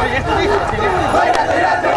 Oye, esto dice,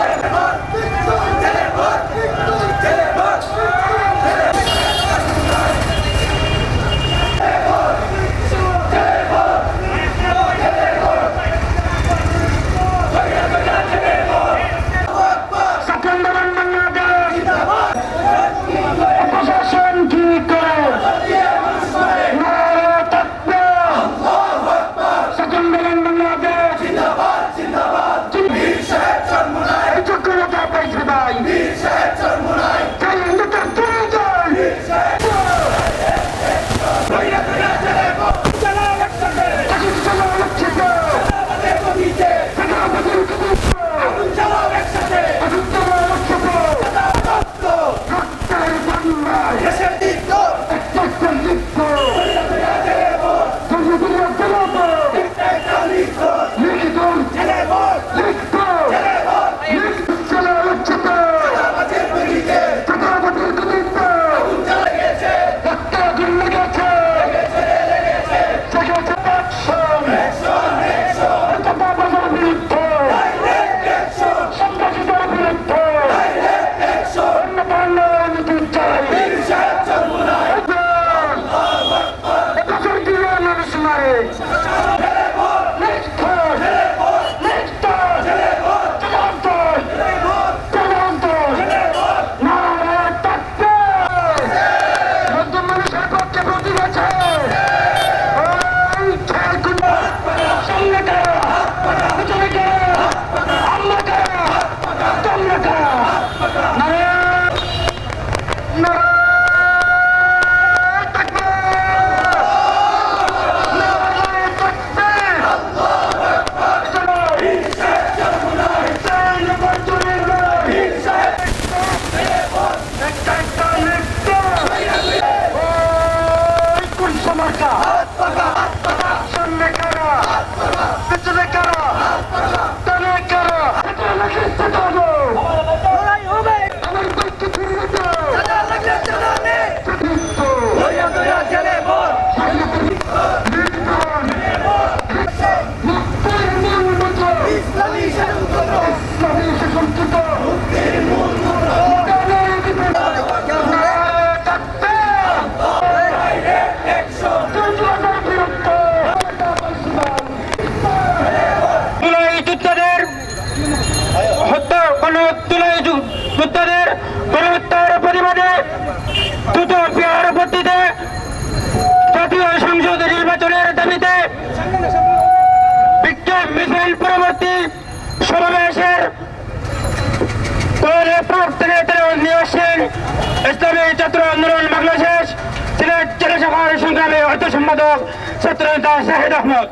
সংগ্রামী অর্থ সম্পাদক ছাত্র নেতা শাহিদ আহমদ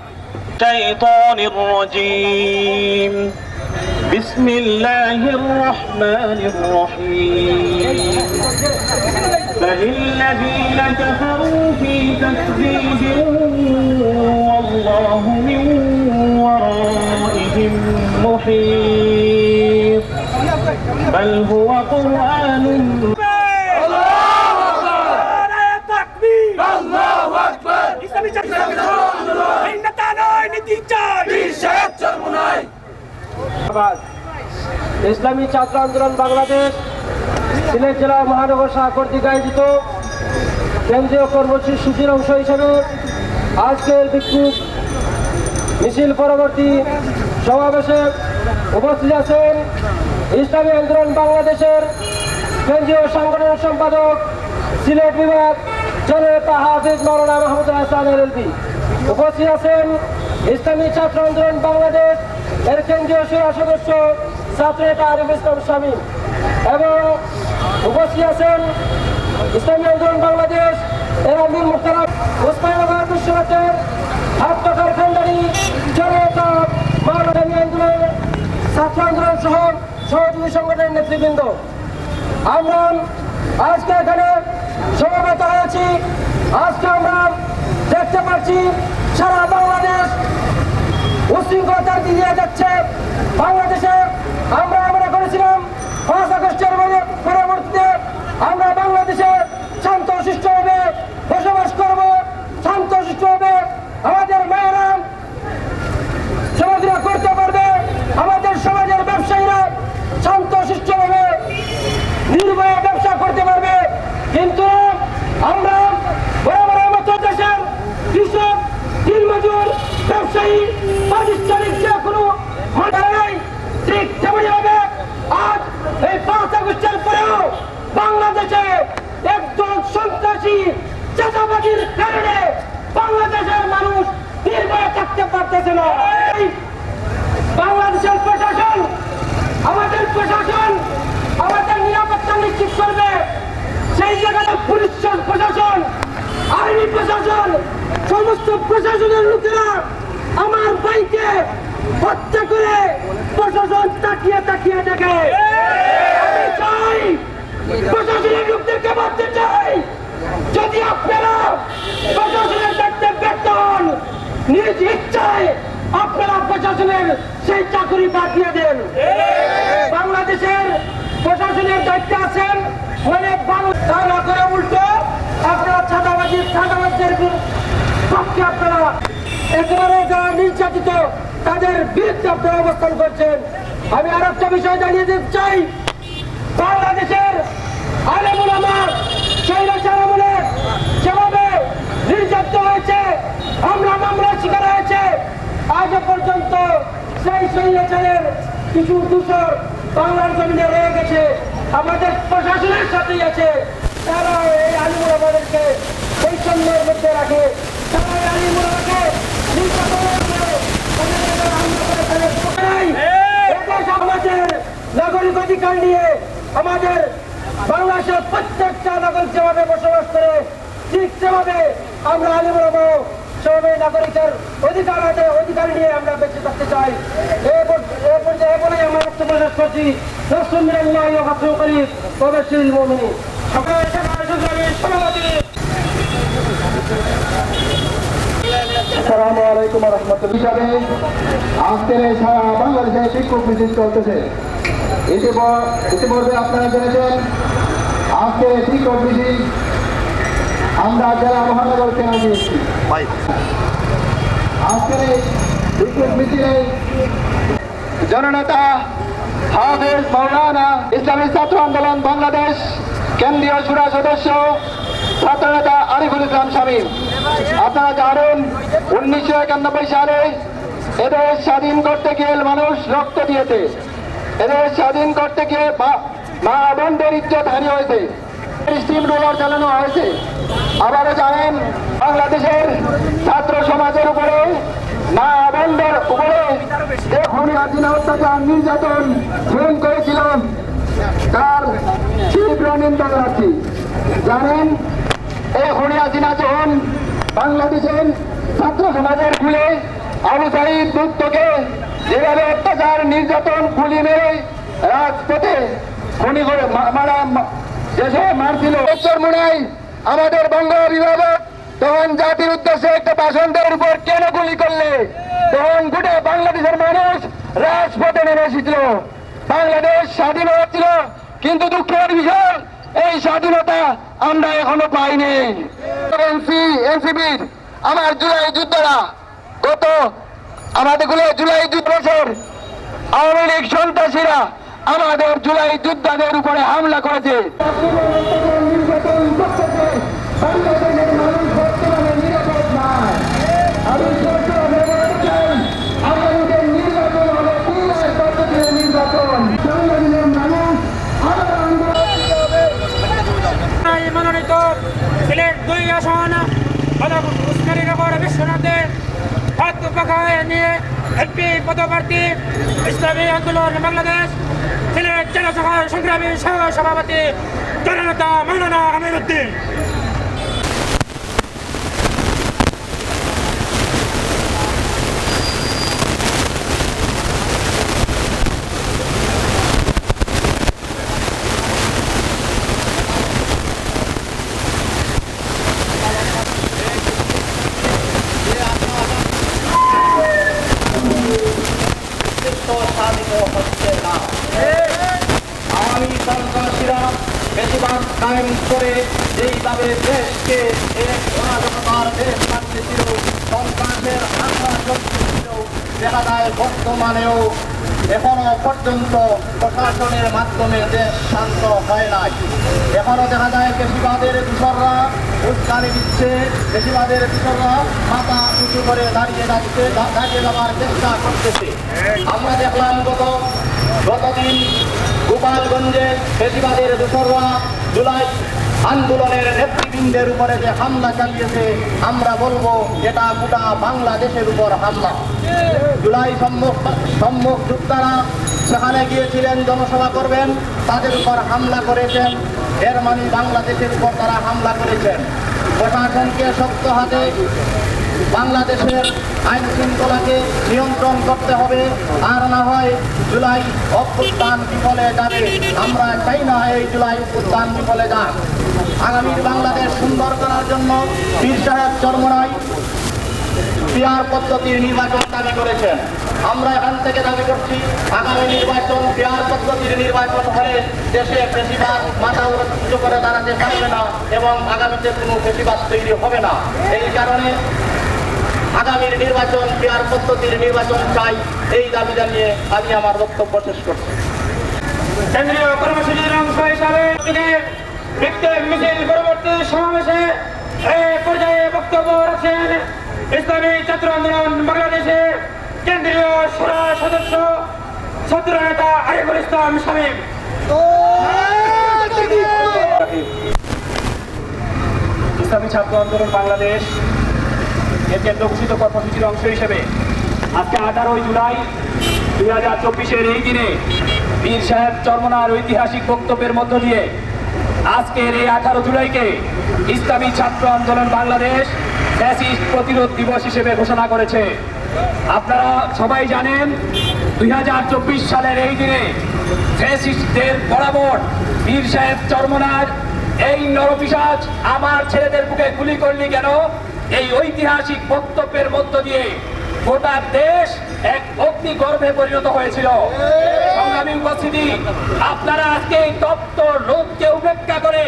الشيطان الرجيم بسم الله الرحمن الرحيم بل الذين كفروا في تكذيب والله من ورائهم محيط بل هو قرآن ইসলামী ছাত্র আন্দোলন বাংলাদেশ সিলেট জেলা মহানগর শাহ কর্তৃক আয়োজিত কেন্দ্রীয় কর্মসূচির অংশ হিসেবে আজকের বিক্ষোভ মিছিল পরবর্তী সমাবেশে উপস্থিত আছেন ইসলামী আন্দোলন বাংলাদেশের কেন্দ্রীয় সাংগঠনিক সম্পাদক সিলেট বিভাগ জননেতা মাহমুদ উপস্থিত আছেন ইসলামী ছাত্র আন্দোলন বাংলাদেশ এর কেন্দ্রীয় সেরা সদস্য ছাত্র নেতা আরিফ ইসলাম শামীম এবং উপস্থিত আছেন ইসলামী আন্দোলন বাংলাদেশ এর আমির মুখতারাম ওসমানাবাদ বিশ্বনাথের হাত টাকার খান্ডারি জনতা মানবানী আন্দোলন ছাত্র আন্দোলন সহ সহযোগী সংগঠনের নেতৃবৃন্দ। আমরা আজকে এখানে সমবেত হয়েছি আজকে আমরা দেখতে পাচ্ছি সারা বাংলাদেশ উশৃঙ্খলতার দিয়ে যাচ্ছে। বাংলাদেশে আমরা মনে করেছিলাম, পাঁচ আগস্টের পরে- পরবর্তীতে আমরা বাংলাদেশে শান্ত সুষ্ঠুভাবে বসবাস করব শান্ত সুষ্ঠুভাবে আমাদের মেয়েরা চলাফেরা করতে পারবে কৃষক দিনমজুর ব্যবসায়ী প্রাতিষ্ঠানিক যে কোনো ঘটনা নেই ঠিক তেমনি হবে আজ এই পাঁচ আগস্টের পরেও বাংলাদেশে একজন সন্ত্রাসী চাঁদাবাজির কারণে বাংলাদেশের মানুষ নির্ভয়ে থাকতে পারতেছে না। বাংলাদেশের প্রশাসন, আমাদের প্রশাসন, আমাদের নিরাপত্তা নিশ্চিত করবে। সেই জায়গায় পুলিশ প্রশাসন, আইনি প্রশাসন, সমস্ত প্রশাসনের লোকেরা আমার ভাইকে হত্যা করে প্রশাসন তাকিয়ে তাকিয়ে দেখে। আমি চাই প্রশাসনের লোকদেরকে ভাবতে চাই। যদি আপনারা প্রশাসনের দায়িত্বে ব্যর্থ হন, নিজ ইচ্ছায় আপনারা প্রশাসনের সেই চাকরি বাদ দিয়ে দেন। বাংলাদেশের প্রশাসনের দায়িত্বে আছেন অনেক মানুষ তা করে উল্টো, আপনারা ছাদাবাজি ছাদাবাজদের পক্ষে আপনারা একেবারে যারা নির্যাতিত তাদের বিরুদ্ধে আপনারা অবস্থান করছেন। আমি আর একটা বিষয় জানিয়ে দিতে চাই। বাংলাদেশের আলেমুল আমার শৈলাচার আমলে যেভাবে নির্যাতিত হয়েছে। আমরা মামলার শিকার হয়েছে। আজ পর্যন্ত সেই শৈলাচারের কিছু দূষর বাংলার জমিনে রয়ে গেছে। আমাদের প্রশাসনের সাথেই আছে। তারা এই আলিমুল আমাদেরকে বৈষম্যের মধ্যে রাখে। তারা এই আমাদের নাগরিক অধিকার নিয়ে আমাদের বাংলাদেশের প্রত্যেকটা নাগরিক যেভাবে বসবাস করে ঠিক সেভাবে আমরা আলিমুল সেভাবে নাগরিকের অধিকার আছে অধিকার নিয়ে আমরা বেঁচে থাকতে চাই। এ পর্যায়ে আমার বক্তব্য শেষ করছি। রসুল্লাহ হাফিজ করি প্রবেশশীল মমিনী। সকল সভাপতি। আসসালামু আলাইকুম রহমতুল্লাহ। হিসাবে আজকের এই সারা বাংলাদেশে বিক্ষোভ মিছিল চলতেছে। ইতিপর- ইতিমধ্যে আপনারা জেনেছেন আজকের বিক্ষোভ মিছিল আমরা জেলা মহানগর কেন দিয়েছি। আজকের এই বিক্ষোভ মিছিলে জননেতা হাফেজ মৌলানা ইসলামী ছাত্র আন্দোলন বাংলাদেশ কেন্দ্রীয় সুরা সদস্য ছাত্রনেতা আরিফুল ইসলাম শামীম আপনারা জানেন উনিশশো একানব্বই সালে এদের স্বাধীন করতে গিয়ে মানুষ রক্ত দিয়েছে। এদের স্বাধীন করতে গিয়ে মা- বোনদের ইজ্জত হানি হয়েছে। স্টিম রোলার চালানো হয়েছে। আবারও জানেন, বাংলাদেশের ছাত্র সমাজের উপরে, মা বোনদের উপরে যে খুনি হাসিনা অত্যাচার নির্যাতন খুন করেছিল তার তীব্র নিন্দা জানাচ্ছি জানেন, এই খুনি হাসিনা যখন বাংলাদেশের ছাত্র সমাজের খুলে আবু সাইদ মুক্তকে যেভাবে অত্যাচার, নির্যাতন, গুলি মেরে রাজপথে খুনি করে মারা দেশে মারছিল। উত্তর মুনাই আমাদের বঙ্গ অভিভাবক, তখন জাতির উদ্দেশ্যে একটা দেওয়ার উপর কেন গুলি করলে? তখন গোটা বাংলাদেশের মানুষ রাজপথে নেমে এসেছিল। বাংলাদেশ স্বাধীন হচ্ছিল কিন্তু দুঃখের বিষয়, এই স্বাধীনতা আমরা এখনও পাইনি। এনসি এনসিবির আমার জুলাই যুদ্ধরা, গত আমাদেরগুলো জুলাই যুদ্ধ বছর, আওয়ামী লীগ সন্ত্রাসীরা আমাদের জুলাই যোদ্ধাদের উপরে হামলা করেছে মনোনীত সিলেট দুই আসন উস্কানীনগর হাত হাত হয়ে নিয়ে এমপি পদপ্রার্থী ইসলামী আন্দোলন বাংলাদেশ সিলেট জেলা সংগ্রামী সহ সভাপতি জননেতা মৌলানা আমির উদ্দিন আওয়ামী সন্ত্রাসীরা বেশিরভাগ কায়েম করে যেইভাবে দেশকে এক অরাজকতার দেশ বর্তমানেও এখনও পর্যন্ত প্রশাসনের মাধ্যমে দেশ শান্ত হয় নাই। এখনও দেখা যায় বেশিবাদের দূষররা উস্কানি দিচ্ছে। বেশিবাদের দূষররা মাথা উঁচু করে দাঁড়িয়ে যাচ্ছে দাঁড়িয়ে যাওয়ার চেষ্টা করতেছে। আমরা দেখলাম গত, গতদিন গোপালগঞ্জে বেশিবাদের দূষররা জুলাই আন্দোলনের নেতৃবৃন্দের উপরে যে হামলা চালিয়েছে, আমরা বলব এটা গোটা বাংলাদেশের উপর হামলা। জুলাই সম্মুখ সম্মুখ যোদ্ধারা সেখানে গিয়েছিলেন, জনসভা করবেন, তাদের উপর হামলা করেছেন। এর মানে বাংলাদেশের উপর তারা হামলা করেছেন। প্রশাসনকে শক্ত হাতে বাংলাদেশের আইন শৃঙ্খলাকে নিয়ন্ত্রণ করতে হবে। আর না হয় জুলাই অভ্যুত্থান বিফলে যাবে। আমরা চাই না এই জুলাই অভ্যুত্থান বিফলে যাক। আগামীর বাংলাদেশ সুন্দর করার জন্য পীর সাহেব চরমনাই পিয়ার পদ্ধতির নির্বাচন দাবি করেছেন। আমরা এখান থেকে দাবি করছি, আগামী নির্বাচন পিয়ার পদ্ধতির নির্বাচন হলে দেশে বেশিরভাগ মাথা উঁচু করে দাঁড়াতে পারবে না এবং আগামীতে কোনো বেশিরভাগ তৈরি হবে না। এই কারণে আগামীর নির্বাচন পিয়ার পদ্ধতির নির্বাচন চাই, এই দাবি জানিয়ে আমি আমার বক্তব্য শেষ করছি। কেন্দ্রীয় কর্মসূচির অংশ হিসাবে মিছিল পরবর্তী সমাবেশে পর্যায়ে বক্তব্য রাখছেন ইসলামী ছাত্র আন্দোলন বাংলাদেশে কেন্দ্রীয় সুরা সদস্য ছাত্র নেতা আরিফুল ইসলাম শামীম। ইসলামী ছাত্র আন্দোলন বাংলাদেশ কেন্দ্র ঘোষিত কর্মসূচির অংশ হিসেবে আজকে আঠারোই জুলাই দুই হাজার চব্বিশের এই দিনে বীর সাহেব চর্মনার ঐতিহাসিক বক্তব্যের মধ্য দিয়ে আজকের এই আঠারো জুলাইকে ইসলামী ছাত্র আন্দোলন বাংলাদেশ ফ্যাসিস্ট প্রতিরোধ দিবস হিসেবে ঘোষণা করেছে। আপনারা সবাই জানেন, দুই হাজার চব্বিশ সালের এই দিনে ফ্যাসিস্টদের বরাবর বীর সাহেব চর্মনার, এই নরপিসাজ আমার ছেলেদের বুকে গুলি করলি কেন? এই ঐতিহাসিক বক্তব্যের মধ্য দিয়ে গোটা দেশ এক অগ্নি গর্ভে পরিণত হয়েছিল। সংগ্রামী উপস্থিতি, আপনারা আজকে এই তপ্ত রোধকে উপেক্ষা করে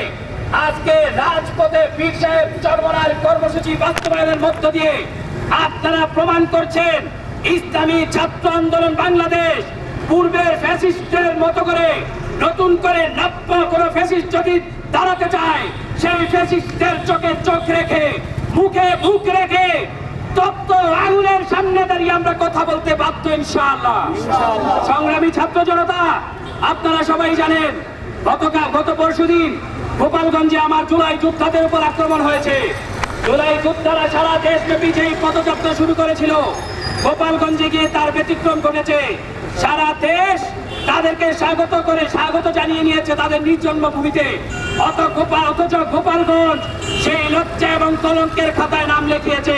আজকে রাজপথে বীর সাহেব চর্মনার কর্মসূচি বাস্তবায়নের মধ্য দিয়ে আপনারা প্রমাণ করছেন ইসলামী ছাত্র আন্দোলন বাংলাদেশ পূর্বের ফ্যাসিস্টের মতো করে নতুন করে নব্য কোন ফ্যাসিস্ট যদি দাঁড়াতে চায় সেই ফ্যাসিস্টের চোখে চোখ রেখে মুখে মুখ রেখে তপ্ত আঙুলের সামনে দাঁড়িয়ে আমরা কথা বলতে বাধ্য ইনশাআল্লাহ। সংগ্রামী ছাত্র জনতা আপনারা সবাই জানেন গতকাল গত পরশুদিন গোপালগঞ্জে আমার জুলাই যোদ্ধাদের উপর আক্রমণ হয়েছে। জুলাই যোদ্ধারা সারা দেশব্যাপী যেই পদযাত্রা শুরু করেছিল, গোপালগঞ্জে গিয়ে তার ব্যতিক্রম ঘটেছে। সারা দেশ তাদেরকে স্বাগত করে স্বাগত জানিয়ে নিয়েছে তাদের নিজ জন্মভূমিতে। অত গোপাল অথচ গোপালগঞ্জ সেই লজ্জা এবং কলঙ্কের খাতায় নাম লিখিয়েছে।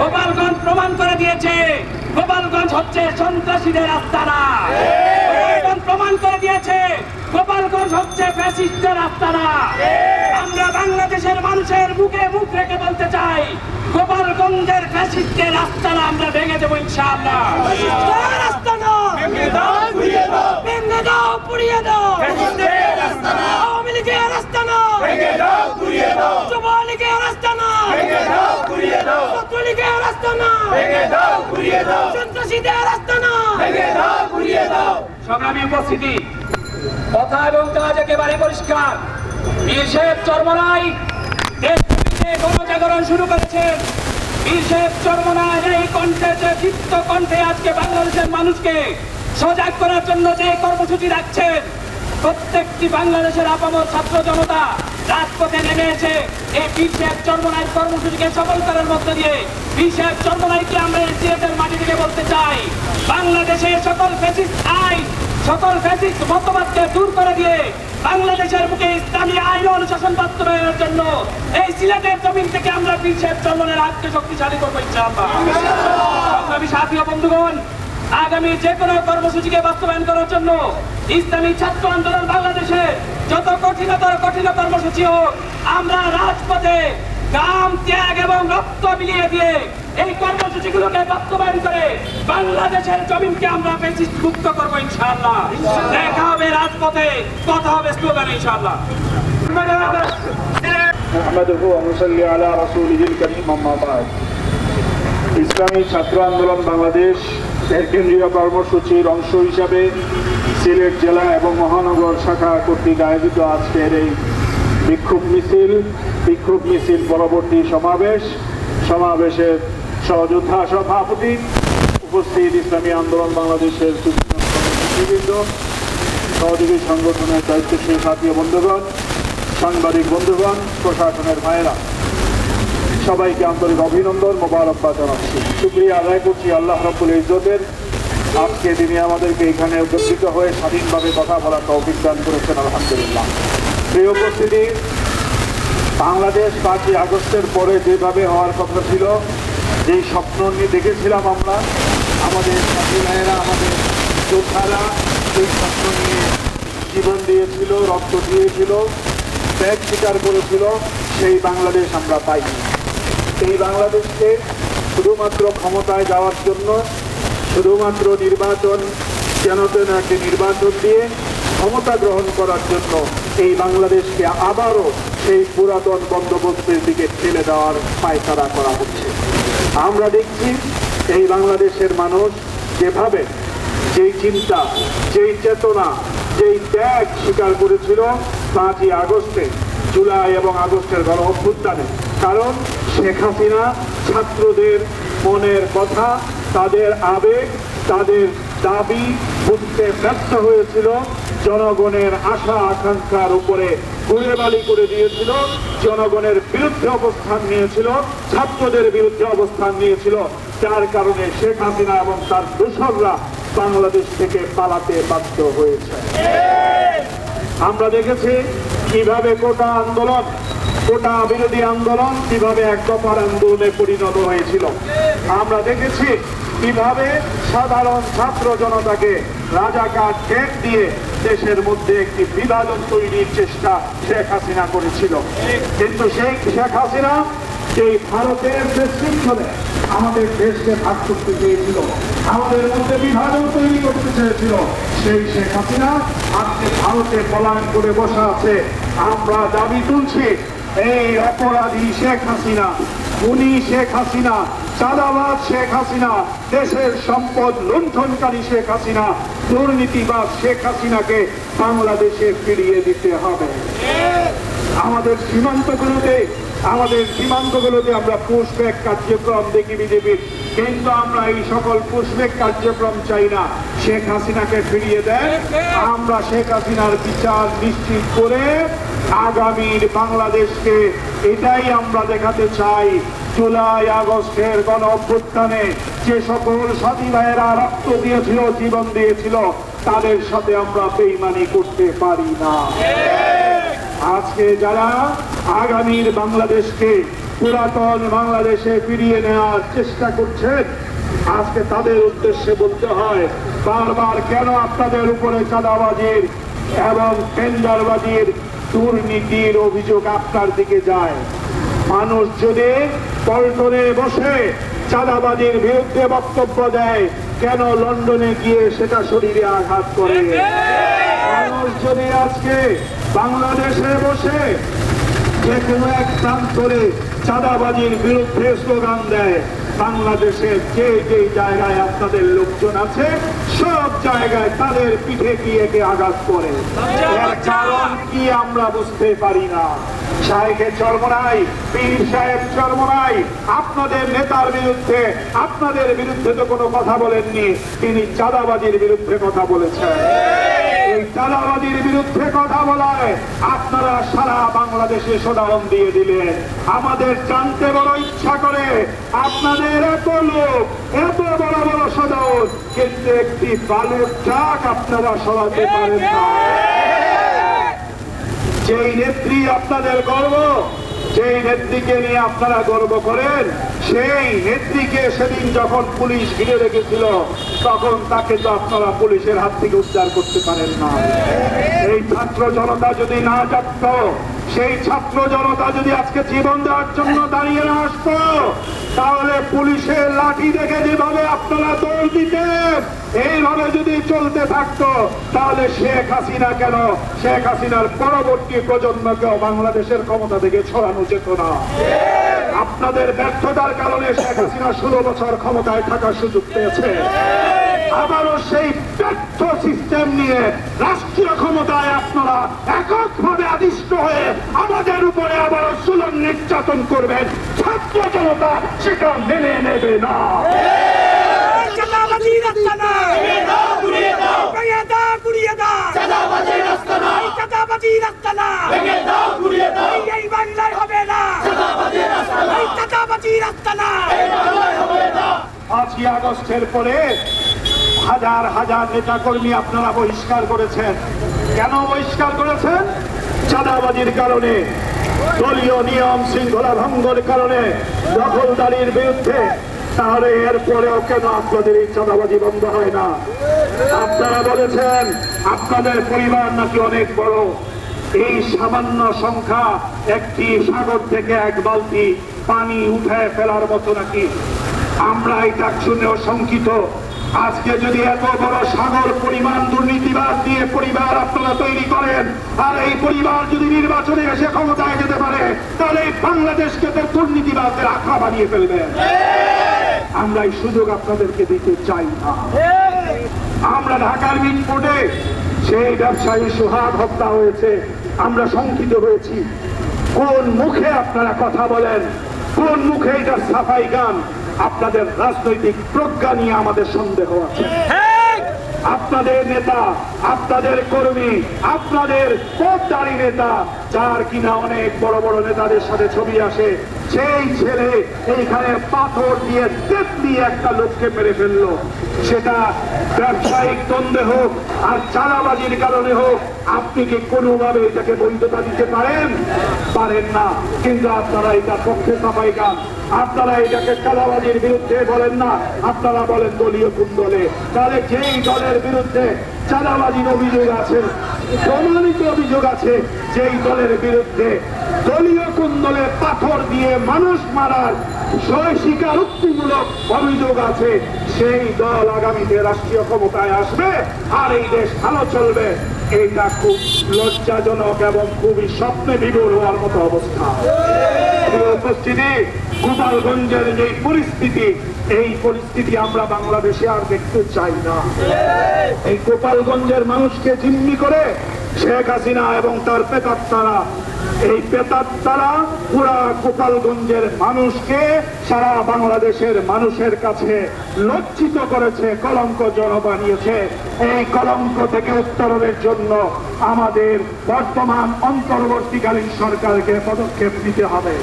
গোপালগঞ্জ প্রমাণ করে দিয়েছে, গোপালগঞ্জ হচ্ছে সন্ত্রাসীদের আস্তানা প্রমাণ করে দিয়েছে গোপালগঞ্জ হচ্ছে ফ্যাসিস্টের আস্তানা। আমরা বাংলাদেশের মানুষের মুখে মুখ রেখে বলতে চাই গোপালগঞ্জের ফ্যাসিস্টের আস্তানা আমরা ভেঙে দেবো ইনশাআল্লাহ। ফ্যাসিস্টের আস্তানা! ভেঙে দাও পুড়িয়ে দাও। আওয়ামী লীগের আস্তানা। ভেঙে দাও ঘুরিয়ে দাও। যুবলীগের আস্তানা। ভেঙে দাও ঘুরিয়ে দাও। ছাত্রলীগের আস্তানা। ভেঙে দাও ঘুরিয়ে দাও। সন্ত্রাসীদের আস্তানা। ভেঙে দাও ঘুরিয়ে দাও। সংগ্রামী উপস্থিতি, কথা এবং কাজ একেবারে পরিষ্কার। সাহেব চর্মনাই গণজাগরণ শুরু করেছেন বীর সাহেব চর্মনাই এই কণ্ঠে, যে দীপ্ত কণ্ঠে আজকে বাংলাদেশের মানুষকে সজাগ করার জন্য যে কর্মসূচি রাখছেন, প্রত্যেকটি বাংলাদেশের আপামর ছাত্র জনতা রাজপথে নেমেছে এই বীর সাহেব চর্মনাইয়ের কর্মসূচিকে সফল করার মধ্য দিয়ে সাহেব চর্মনাইকে আমরা এই সিলেটের মাটি থেকে বলতে চাই, বাংলাদেশের সকল ফেসিস্ট আইন সকল ফ্যাসিস্ট মতবাদকে দূর করে দিয়ে বাংলাদেশের বুকে ইসলামী আইন অনুশাসন বাস্তবায়নের জন্য এই সিলেটের জমিন থেকে আমরা বীর সাহেব চর্মনের হাতকে শক্তিশালী করব, ইনশাআল্লাহ। সাথী বন্ধুগণ, আগামী যে কোনো কর্মসূচিকে বাস্তবায়ন করার জন্য ইসলামী ছাত্র আন্দোলন বাংলাদেশে যত কঠিনতর কঠিন কর্মসূচি হোক, আমরা রাজপথে গাম, ত্যাগ এবং রক্ত মিলিয়ে দিয়ে এই কর্মসূচিগুলোকে বাস্তবায়ন করে বাংলাদেশের জমিনকে আমরা ফেসিস্ট মুক্ত করবো ইনশাআল্লাহ দেখা হবে রাজপথে কথা হবে স্লোগান ইনশাআল্লাহ نحمده ونصلي على رسوله الكريم أما بعد ইসলামী ছাত্র আন্দোলন বাংলাদেশ এর কেন্দ্রীয় কর্মসূচির অংশ হিসাবে সিলেট জেলা এবং মহানগর শাখা কর্তৃক আয়োজিত আজকের এই বিক্ষোভ মিছিল বিক্ষোভ মিছিল পরবর্তী সমাবেশ সমাবেশের সহযোদ্ধা সভাপতি উপস্থিত ইসলামী আন্দোলন বাংলাদেশের নেতৃবৃন্দ সহযোগী সংগঠনের দায়িত্বশীল জাতীয় বন্ধুগণ, সাংবাদিক বন্ধুগণ, প্রশাসনের ভাইয়েরা। সবাইকে আন্তরিক অভিনন্দন, মোবারকবাদ জানাচ্ছি। শুক্রিয়া আদায় করছি আল্লাহ রব্বুল ইজ্জতের। আজকে তিনি আমাদেরকে এখানে উপস্থিত হয়ে স্বাধীনভাবে কথা বলার তৌফিক দান করেছেন, আলহামদুলিল্লাহ। প্রিয় উপস্থিতি, বাংলাদেশ পাঁচই আগস্টের পরে যেভাবে হওয়ার কথা ছিল যেই স্বপ্ন নিয়ে দেখেছিলাম আমরা, আমাদের সাথী ভাইয়েরা, আমাদের যোদ্ধারা, সেই স্বপ্ন নিয়ে জীবন দিয়েছিল, রক্ত দিয়েছিল, ত্যাগ স্বীকার করেছিল, সেই বাংলাদেশ আমরা পাইনি। এই বাংলাদেশকে শুধুমাত্র ক্ষমতায় যাওয়ার জন্য, শুধুমাত্র নির্বাচন তেন একটি নির্বাচন দিয়ে ক্ষমতা গ্রহণ করার জন্য এই বাংলাদেশকে আবারও সেই পুরাতন বন্দোবস্তের দিকে ঠেলে দেওয়ার পায়তারা করা হচ্ছে। আমরা দেখছি এই বাংলাদেশের মানুষ যেভাবে যেই চিন্তা, যেই চেতনা, যেই ত্যাগ স্বীকার করেছিল পাঁচই আগস্টে, জুলাই এবং আগস্টের গণ অভ্যুত্থানে। কারণ শেখ হাসিনা ছাত্রদের মনের কথা, তাদের আবেগ, তাদের দাবি বুঝতে ব্যর্থ হয়েছিল। জনগণের আশা আকাঙ্ক্ষার উপরে গুলেবালি করে দিয়েছিল। জনগণের বিরুদ্ধে অবস্থান নিয়েছিল, ছাত্রদের বিরুদ্ধে অবস্থান নিয়েছিল। যার কারণে শেখ হাসিনা এবং তার দোসররা বাংলাদেশ থেকে পালাতে বাধ্য হয়েছে। আমরা দেখেছি কীভাবে কোটা আন্দোলন, কোটা বিরোধী আন্দোলন কীভাবে এক দফার আন্দোলনে পরিণত হয়েছিল। আমরা দেখেছি কীভাবে সাধারণ ছাত্র জনতাকে রাজাকার ঠেক দিয়ে দেশের মধ্যে একটি বিভাজন তৈরির চেষ্টা শেখ হাসিনা করেছিল। কিন্তু সেই শেখ হাসিনা সেই ভারতের শৃঙ্খলে আমাদের দেশকে ভাগ করতে চেয়েছিল, আমাদের মধ্যে বিভাজন তৈরি করতে চেয়েছিল। সেই শেখ হাসিনা আজকে ভারতে পলায়ন করে বসা আছে। আমরা দাবি তুলছি, এই অপরাধী শেখ হাসিনা উনি শেখ হাসিনা চাঁদাবাদ শেখ হাসিনা, দেশের সম্পদ লুণ্ঠনকারী শেখ হাসিনা দুর্নীতিবাদ শেখ হাসিনাকে বাংলাদেশে ফিরিয়ে দিতে হবে। আমাদের সীমান্তগুলোতে আমাদের সীমান্তগুলোতে আমরা পুষব্যাক কার্যক্রম দেখি বিজেপির। কিন্তু আমরা এই সকল পুষব্যাক কার্যক্রম চাই না। শেখ হাসিনাকে ফিরিয়ে দেন। আমরা শেখ হাসিনার বিচার নিশ্চিত করে আগামীর বাংলাদেশকে এটাই আমরা দেখাতে চাই। জুলাই আগস্টের গণ অভ্যুত্থানে যে সকল সাথী ভাইয়েরা রক্ত দিয়েছিল, জীবন দিয়েছিল, তাদের সাথে আমরা বেইমানি করতে পারি না। আজকে যারা আগামীর বাংলাদেশকে পুরাতন বাংলাদেশে ফিরিয়ে নেওয়ার চেষ্টা করছেন, আজকে তাদের উদ্দেশ্যে বলতে হয়, বারবার কেন আপনাদের উপরে চাঁদাবাজির এবং টেন্ডারবাজির দুর্নীতির অভিযোগ আপনার দিকে যায়? মানুষ যদি পল্টনে বসে চাঁদাবাজির বিরুদ্ধে বক্তব্য দেয় কেন লন্ডনে গিয়ে সেটা শরীরে আঘাত করে? মানুষ যদি আজকে বাংলাদেশে বসে যে কোনো এক প্রান্তরে চাঁদাবাজির বিরুদ্ধে স্লোগান দেয় বাংলাদেশের যে যে জায়গায় আপনাদের লোকজন আছে, সব জায়গায় তাদের পিঠে গিয়ে কে আঘাত করে? কারণ কি আমরা বুঝতে পারি না। তিনি চাঁদাবাজির বিরুদ্ধে কথা বলেছেন। বিরুদ্ধে কথা বলায় আপনারা সারা বাংলাদেশে সদারণ দিয়ে দিলেন। আমাদের জানতে বড় ইচ্ছা করে আপনাদের এত বড় বড় কিন্তু একটি বালুর ট্রাক আপনারা সরাতে পারেন যেই নেত্রী আপনাদের গর্ব, যেই নেত্রীকে নিয়ে আপনারা গর্ব করেন, সেই নেত্রীকে সেদিন যখন পুলিশ ঘিরে রেখেছিল, তখন তাকে তো আপনারা পুলিশের হাত থেকে উদ্ধার করতে পারেন না। এই ছাত্র জনতা যদি না জানত সেই ছাত্র জনতা যদি আজকে জীবন দেওয়ার জন্য দাঁড়িয়ে না আসতো, তাহলে পুলিশের লাঠি দেখে যেভাবে আপনারা দৌড় দিতেন, এইভাবে যদি চলতে থাকতো, তাহলে শেখ হাসিনা কেন? শেখ হাসিনার পরবর্তী প্রজন্মকেও বাংলাদেশের ক্ষমতা থেকে ছড়ানো যেত না। আপনাদের ব্যর্থতার কারণে শেখ হাসিনা ষোলো বছর ক্ষমতায় থাকার সুযোগ পেয়েছে। আবারও সেই ব্যর্থ সিস্টেম নিয়ে রাষ্ট্রীয় ক্ষমতায় আপনারা এককভাবে আদিষ্ট হয়ে আমাদের উপরে আবারও সুলন নির্যাতন করবেন। ছাত্র জনতা সেটা মেনে নেবে না। এই বাংলায় হবে রাস্তা পাঁচই আগস্টের পরে হাজার হাজার নেতাকর্মী আপনারা বহিষ্কার করেছেন। কেন বহিষ্কার করেছেন? চাঁদাবাজির কারণে, দলীয় নিয়ম শৃঙ্খলা ভঙ্গের কারণে, দখলদারির বিরুদ্ধে। তাহলে এরপরেও কেন আপনাদের এই চাঁদাবাজি বন্ধ হয় না? আপনারা বলেছেন, আপনাদের পরিবার নাকি অনেক বড়। এই সামান্য সংখ্যা একটি সাগর থেকে এক বালতি পানি উঠে ফেলার মতো নাকি? আমরা এটা শুনেও শঙ্কিত। আজকে যদি এত বড় সাগর পরিমাণ দুর্নীতিবাদ দিয়ে পরিবার আপনারা তৈরি করেন, আর এই পরিবার যদি নির্বাচনে এসে ক্ষমতায় যেতে পারে, তাহলে এই বাংলাদেশকে তো দুর্নীতিবাদদের আখড়া বানিয়ে ফেলবেন আমরা এই সুযোগ আপনাদেরকে দিতে চাই না। আমরা ঢাকার মিটপোর্টে সেই ব্যবসায়ী সোহাগ হত্যা হয়েছে। আমরা শঙ্কিত হয়েছি। কোন মুখে আপনারা কথা বলেন? কোন মুখে এটা সাফাই গান? আপনাদের রাজনৈতিক প্রজ্ঞা নিয়ে আমাদের সন্দেহ আছে। আপনাদের নেতা আপনাদের কর্মী আপনাদের পদদারি নেতা যার কিনা অনেক বড় বড় নেতাদের সাথে ছবি আসে সেই ছেলে এইখানে পাথর দিয়ে তেত দিয়ে একটা লোককে মেরে ফেলল। সেটা ব্যবসায়িক দ্বন্দ্বে হোক আর চালাবাজির কারণে হোক, আপনি কি কোনোভাবে এটাকে বৈধতা দিতে পারেন? পারেন না। কিন্তু আপনারা এটার পক্ষে সাফাই গান। আপনারা এটাকে চালাবাজির বিরুদ্ধে বলেন না। আপনারা বলেন দলীয় কোন তাহলে যেই দলের বিরুদ্ধে চাঁদাবাজির অভিযোগ আছে প্রমাণিত অভিযোগ আছে যেই দলের বিরুদ্ধে দলীয় কুন্দলে দলে পাথর দিয়ে মানুষ মারার স্বীকারোক্তিমূলক অভিযোগ আছে। সেই দল আগামীতে রাষ্ট্রীয় ক্ষমতায় আসবে আর এই দেশ ভালো চলবে। এইটা খুব লজ্জাজনক এবং খুবই স্বপ্নে বিগুল হওয়ার মতো অবস্থা। উপস্থিতি গোপালগঞ্জের যে পরিস্থিতি, এই পরিস্থিতি আমরা বাংলাদেশে আর দেখতে চাই না। এই গোপালগঞ্জের মানুষকে জিম্মি করে শেখ হাসিনা এবং তার পেতাত্তারা এই পেতাত্তারা পুরা গোপালগঞ্জের মানুষকে সারা বাংলাদেশের মানুষের কাছে লজ্জিত করেছে, কলঙ্ক জন বানিয়েছে। এই কলঙ্ক থেকে উত্তরণের জন্য আমাদের বর্তমান অন্তর্বর্তীকালীন সরকারকে পদক্ষেপ নিতে হবে।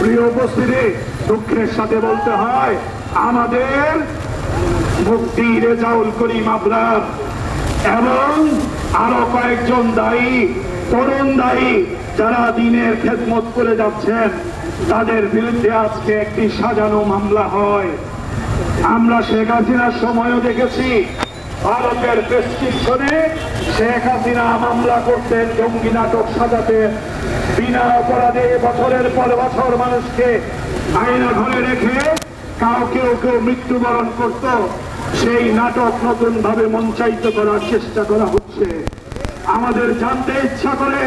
প্রিয় উপস্থিতি, দুঃখের সাথে বলতে হয়, আমাদের মুক্তি রেজাউল করিম আবরার এবং আরও কয়েকজন দায়ী তরুণ দায়ী যারা দিনের খেদমত করে যাচ্ছেন, তাদের বিরুদ্ধে আজকে একটি সাজানো মামলা হয়। আমরা শেখ হাসিনার সময়ও দেখেছি, ভারতের প্রেসক্রিপশনে শেখ হাসিনা মামলা করতেন জঙ্গি নাটক সাজাতেন বিনা অপরাধে বছরের পর বছর মানুষকে আয়না ঘরে রেখে কাউ কেউ কেউ মৃত্যুবরণ করত। সেই নাটক নতুন ভাবে মঞ্চায়িত করার চেষ্টা করা হচ্ছে। আমাদের জানতে ইচ্ছা করে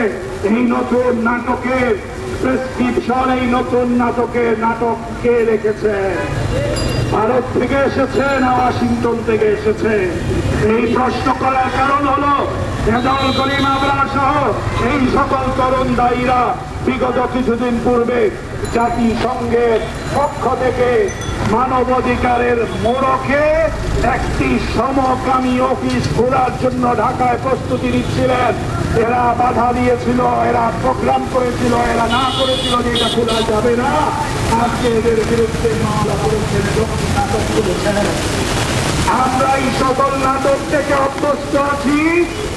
এই নতুন নাটকের প্রেসক্রিপশন এই নতুন নাটকের নাটক কে রেখেছে? ভারত থেকে এসেছে না ওয়াশিংটন থেকে এসেছে? এই প্রশ্ন করার কারণ হলো রেজাউল করিম আবরার সহ এই সকল তরুণ দায়ীরা বিগত কিছুদিন পূর্বে জাতিসংঘের পক্ষ থেকে মানবাধিকারের মোড়কে একটি সমকামী অফিস খোলার জন্য ঢাকায় প্রস্তুতি নিচ্ছিলেন। এরা বাধা দিয়েছিল, এরা প্রোগ্রাম করেছিল, এরা না করেছিল যে এটা খোলা যাবে না। আজকে এদের বিরুদ্ধে মামলা করেছেন নাটক আমরা এই সকল নাটক থেকে অভ্যস্ত আছি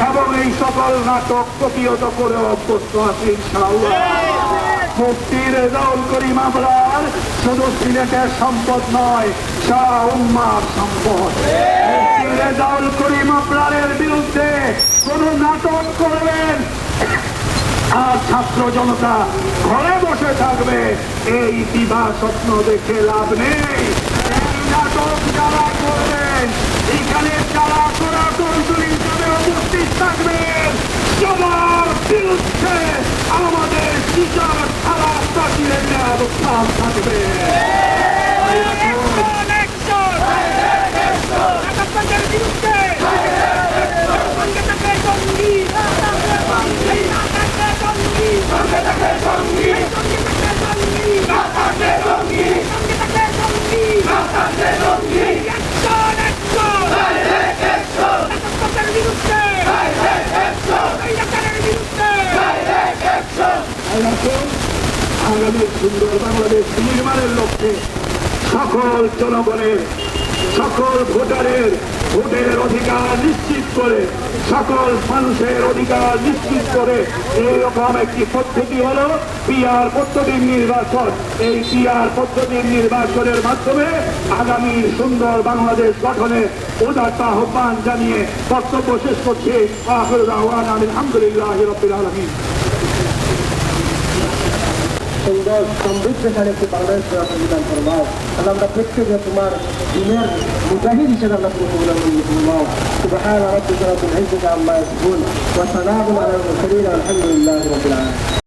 এবং এই সকল নাটক প্রতিহত করে অভ্যস্ত আছি, ইনশাআল্লাহ। মুফতি রেজাউল করিম আবরার শুধু সিলেটের সম্পদ নয় শাহ উম্মার সম্পদ। মুফতি রেজাউল করিম আবরারের বিরুদ্ধে কোন নাটক করবেন। আর ছাত্র জনতা ঘরে বসে থাকবে, এই দিবা স্বপ্ন দেখে লাভ নেই। নাটক যারা করবেন, এখানে যারা কৌশল হিসাবে উপস্থিত থাকবেন, সবার বিরুদ্ধে আমাদের বিচার Martinez Sam থাকবে Action! আগামী সুন্দর বাংলাদেশ নির্মাণের লক্ষ্যে সকল জনগণের, সকল ভোটারের, ভোটের অধিকার নিশ্চিত করে, সকল মানুষের অধিকার নিশ্চিত করে এইরকম একটি পদ্ধতি হলো পিআর পদ্ধতির নির্বাচন। এই পিআর পদ্ধতির নির্বাচনের মাধ্যমে আগামী সুন্দর বাংলাদেশ গঠনে উদারতা আহ্বান জানিয়ে বক্তব্য শেষ করছে। আলহামদুলিল্লাহ রবিল আলমী সুন্দর সমৃদ্ধশালী একটি বাংলাদেশ দেওয়ার সংবিধান ফরমাও তাহলে আমরা প্রত্যেকে তোমার দিনের মুজাহিদ হিসেবে আমরা তুমি কবুল ফরমাও সুবহান রাব্বিকা রাব্বিল ইজ্জাতি আম্মা ইয়াসিফুন ওয়া সালামুন আলাল মুরসালিন আলহামদুলিল্লাহি রাব্বিল আলামিন